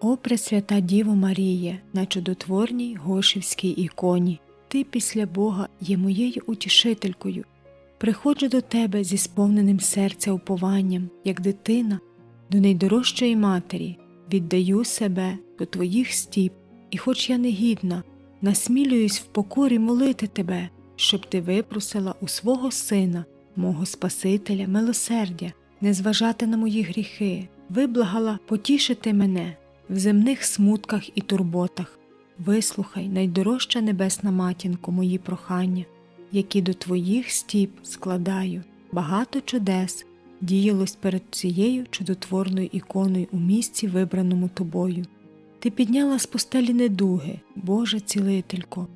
О, Пресвята Діво Маріє, на чудотворній Гошівській іконі, ти після Бога є моєю утішителькою. Приходжу до тебе зі сповненим серця упованням, як дитина, до найдорожчої матері, віддаю себе до твоїх стіп, і, хоч я негідна, насмілююсь в покорі молити тебе, щоб ти випросила у свого сина, мого Спасителя, милосердя, не зважати на мої гріхи, виблагала потішити мене в земних смутках і турботах. Вислухай, найдорожча небесна матінко, мої прохання, які до твоїх стіп складаю. Багато чудес діялось перед цією чудотворною іконою у місці, вибраному тобою. Ти підняла з постелі недуги, Божа цілителько,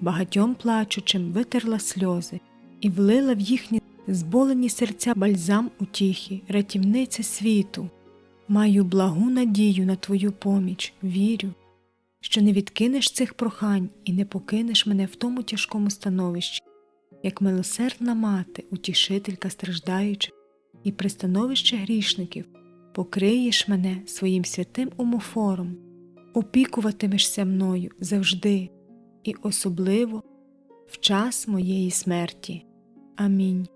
багатьом плачучим витерла сльози і влила в їхні зболені серця бальзам утіхи, рятівниця світу. Маю благу надію на твою поміч, вірю, що не відкинеш цих прохань і не покинеш мене в тому тяжкому становищі, як милосердна мати, утішителька страждаючих, і при становищі грішників покриєш мене своїм святим умофором, опікуватимешся мною завжди і особливо в час моєї смерті. Амінь.